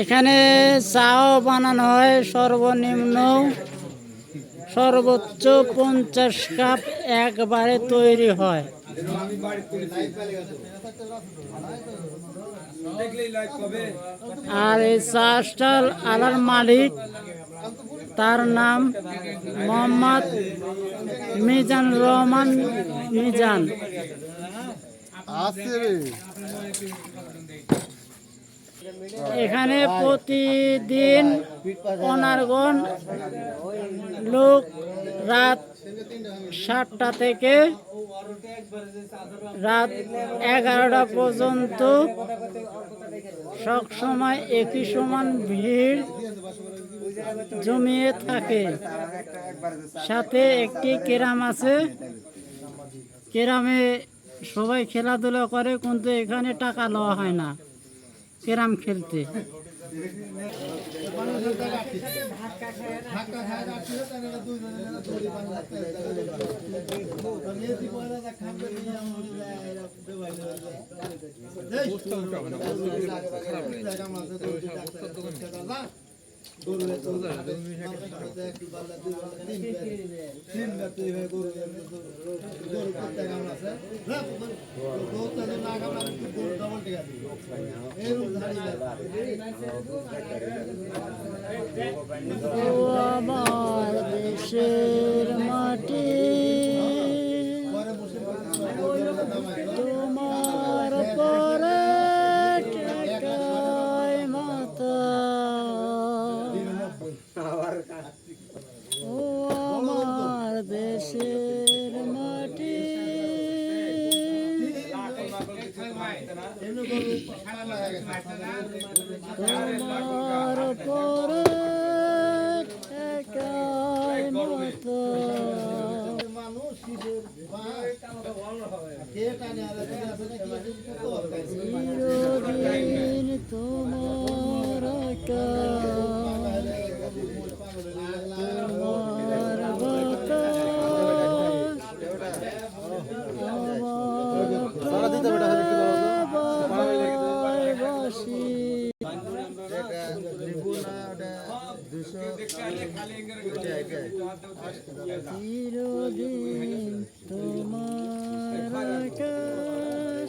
এখানে চাও বানানো হয় সর্বনিম্ন সর্বোচ্চ পঞ্চাশ কাপ একবারে তৈরি হয়। আর এই চা আলার মালিক, তার নাম মোহাম্মদ মিজান রহমান মিজান। এখানে প্রতিদিন অনারগণ লোক রাত সাতটা থেকে রাত এগারোটা পর্যন্ত সবসময় একই সমান ভিড় জমিয়ে থাকে। সাথে একটি কেরাম আছে। কেরামে সবাই খেলাধুলা করে, কিন্তু এখানে টাকা লওয়া হয় না। কেরাম খেলতে। গরু একটু একটু তোমার পরে একাই মাথা মানুষ চিরদিন তোমার আকাশ,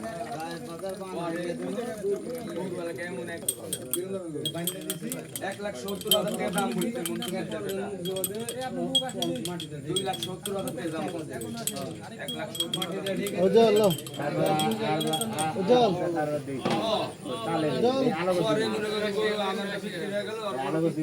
এক লাখ সত্তর দুই লাখ সত্তর এক লাখ আমার কাছে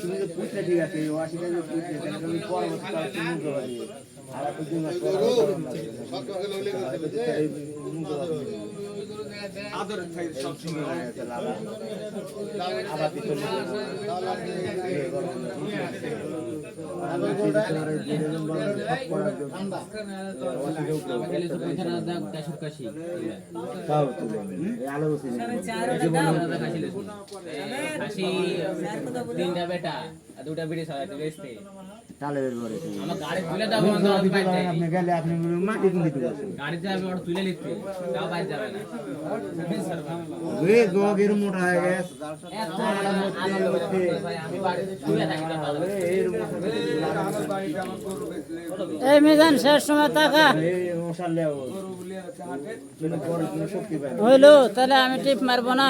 তুমি যে পুষলে ঠিক আছে অসুবিধা যে পুষলে তাহলে তুমি পরবর্তীকালে তুমি মুখ আর আপনি দুই মাস পর মুখ জমা দিবে আদরের থাকে সব সময় তিনটা বেটা দুটা বিড়ি সবাই বেচতে তালে বের করে আমার গাড়ি তুলে দেবো আমি তো আপনি গেলে আপনি মাটি কুন্দি দিতে পারছেন গাড়িতে ওটা তুলে নিতে তাও বাইরে যাবে না। ওই গগের মোটা হয়ে গেছে। এত আনন্দ করতে আমি বাড়িতে শুয়ে থাকি না ভালো এর আমার বাড়িতে আমার গরু বেচলে এই মিজান শেষ সময় টাকা। হইল তাহলে আমি টিপ মারবো না।